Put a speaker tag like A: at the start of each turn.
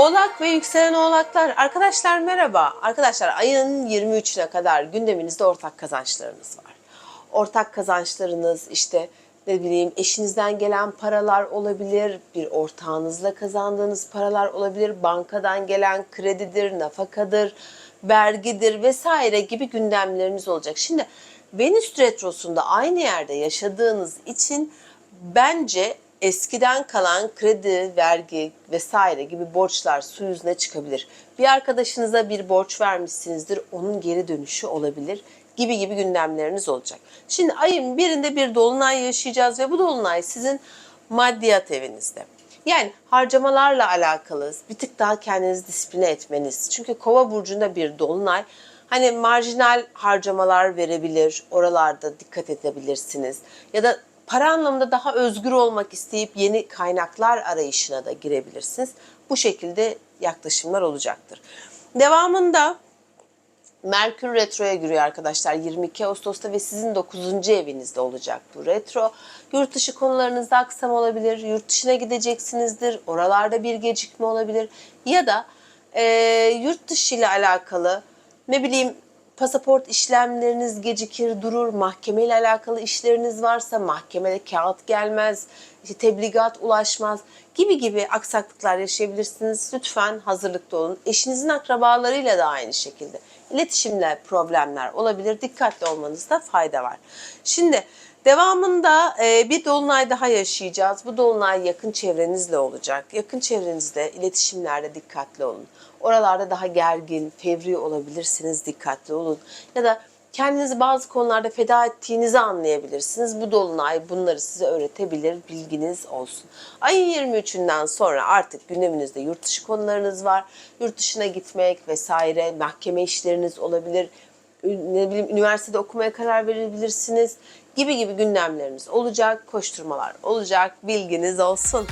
A: Oğlak ve yükselen oğlaklar. Arkadaşlar merhaba. Arkadaşlar ayın 23'üne kadar gündeminizde ortak kazançlarınız var. Ortak kazançlarınız işte ne bileyim eşinizden gelen paralar olabilir, bir ortağınızla kazandığınız paralar olabilir, bankadan gelen kredidir, nafakadır, vergidir vesaire gibi gündemleriniz olacak. Şimdi Venüs retrosunda aynı yerde yaşadığınız için bence eskiden kalan kredi, vergi vesaire gibi borçlar su yüzüne çıkabilir. Bir arkadaşınıza bir borç vermişsinizdir, onun geri dönüşü olabilir gibi gibi gündemleriniz olacak. Şimdi ayın birinde bir dolunay yaşayacağız ve bu dolunay sizin maddiyat evinizde. Yani harcamalarla alakalı bir tık daha kendinizi disipline etmeniz. Çünkü kova burcunda bir dolunay hani marjinal harcamalar verebilir, oralarda dikkat edebilirsiniz. Ya da para anlamında daha özgür olmak isteyip yeni kaynaklar arayışına da girebilirsiniz. Bu şekilde yaklaşımlar olacaktır. Devamında Merkür Retro'ya giriyor arkadaşlar 22 Ağustos'ta ve sizin 9. evinizde olacak bu retro. Yurt dışı konularınızda aksam olabilir, yurt dışına gideceksinizdir, oralarda bir gecikme olabilir ya da e, yurt dışı ile alakalı ne bileyim pasaport işlemleriniz gecikir, durur, mahkeme ile alakalı işleriniz varsa mahkemede kağıt gelmez, işte tebligat ulaşmaz gibi gibi aksaklıklar yaşayabilirsiniz. Lütfen hazırlıklı olun. Eşinizin akrabalarıyla da aynı şekilde. İletişimle problemler olabilir. Dikkatli olmanızda fayda var. Şimdi devamında e, bir dolunay daha yaşayacağız. Bu dolunay yakın çevrenizle olacak. Yakın çevrenizde iletişimlerde dikkatli olun. Oralarda daha gergin, fevri olabilirsiniz. Dikkatli olun. Ya da kendinizi bazı konularda feda ettiğinizi anlayabilirsiniz. Bu dolunay bunları size öğretebilir, bilginiz olsun. Ayın 23'ünden sonra artık gündeminizde yurt dışı konularınız var. Yurt dışına gitmek vesaire, mahkeme işleriniz olabilir. Ne bileyim üniversitede okumaya karar verebilirsiniz gibi gibi gündemleriniz olacak, koşturmalar olacak. Bilginiz olsun.